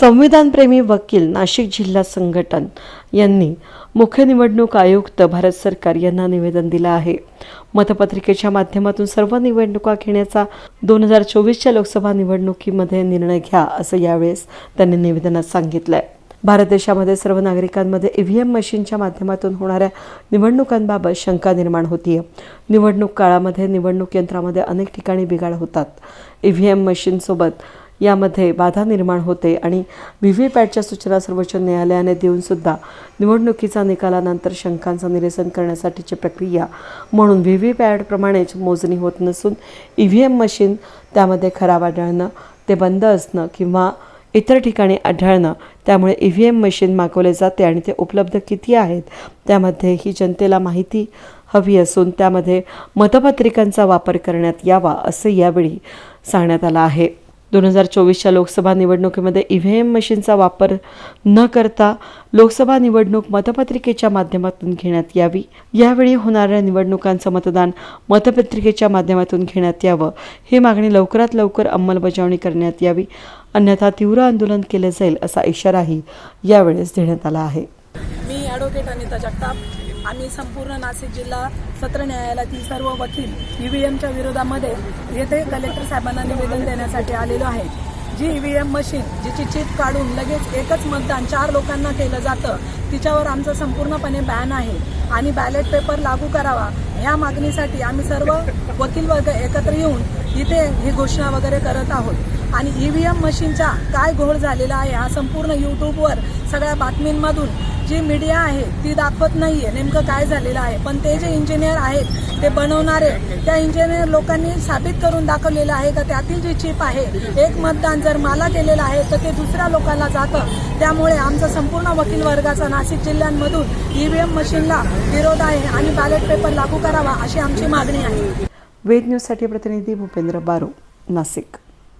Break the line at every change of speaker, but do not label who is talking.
संविधानप्रेमी वकील नाशिक जिल्हा संघटन यांनी मुख्य निवडणूक आयुक्त भारत सरकार यांना निवेदन दिलं आहे. मतपत्रिकेच्या माध्यमातून सर्व निवडणुका घेण्याचा दोन हजार चोवीसच्या लोकसभा निवडणुकीमध्ये निर्णय घ्या असं यावेळेस त्यांनी निवेदनात सांगितलंय. भारत देशामध्ये सर्व नागरिकांमध्ये ईव्हीएम मशीनच्या माध्यमातून होणाऱ्या निवडणुकांबाबत शंका निर्माण होतीये. निवडणूक काळामध्ये निवडणूक यंत्रामध्ये अनेक ठिकाणी बिघाड होतात. ईव्हीएम मशीनसोबत यामध्ये बाधा निर्माण होते आणि व्ही व्ही पॅटच्या सूचना सर्वोच्च न्यायालयाने देऊनसुद्धा निवडणुकीचा निकालानंतर शंकांचं निरसन करण्यासाठीची प्रक्रिया म्हणून व्ही व्ही पॅटप्रमाणेच मोजणी होत नसून ई व्ही एम मशीन त्यामध्ये खराब आढळणं ते बंद असणं किंवा इतर ठिकाणी आढळणं त्यामुळे ई व्ही एम मशीन मागवले जाते आणि ते उपलब्ध किती आहेत त्यामध्ये ही जनतेला माहिती हवी असून त्यामध्ये मतपत्रिकांचा वापर करण्यात यावा असं यावेळी सांगण्यात आलं आहे. दोन हजार चोवीसच्या लोकसभा निवडणुकीमध्ये ई व्ही एम मशीनचा वापर न करता लोकसभा निवडणूक मतपत्रिकेच्या माध्यमातून घेण्यात यावी. यावेळी होणाऱ्या निवडणुकांचं मतदान मतपत्रिकेच्या माध्यमातून घेण्यात यावं. ही मागणी लवकरात लवकर अंमलबजावणी करण्यात यावी. अन्यथा तीव्र आंदोलन केलं जाईल असा इशाराही यावेळेस देण्यात आला आहे.
मी ॲडव्होकेट अनिता जगताप. आम्ही संपूर्ण नाशिक जिल्हा सत्र न्यायालयातील सर्व वकील ईव्हीएमच्या विरोधामध्ये येथे कलेक्टर साहेबांना निवेदन देण्यासाठी आलेलो आहे. जी ईव्हीएम मशीन जिची चिप काढून लगेच एकच मतदान चार लोकांना केलं जातं तिच्यावर आमचं संपूर्णपणे बॅन आहे. आणि बॅलेट पेपर लागू करावा ह्या मागणीसाठी आम्ही सर्व वकील वर्ग एकत्र येऊन इथे ही घोषणा वगैरे करत आहोत. आणि ईव्हीएम मशीनचा काय घोळ झालेला आहे हा संपूर्ण यूट्यूबवर सगळ्या बातमींमधून जी मीडिया आहे ती दाखवत नाही आहे नेमकं काय झालेलं आहे? पण ते जे इंजिनियर आहेत ते बनवणारे त्या इंजिनियर लोकांनी साबित करून दाखवलेलं आहे का त्यातील जी चिप आहे एक मतदान जर मला केलेलं आहे तर ते दुसऱ्या लोकांना जातं. त्यामुळे आमचा संपूर्ण वकील वर्गाचा नाशिक जिल्ह्यांमधून ईव्हीएम मशीनला विरोध आहे आणि बॅलेट पेपर लागू करावा अशी आमची मागणी आहे.
वेद न्यूजसाठी प्रतिनिधी भूपेंद्र बारो नाशिक.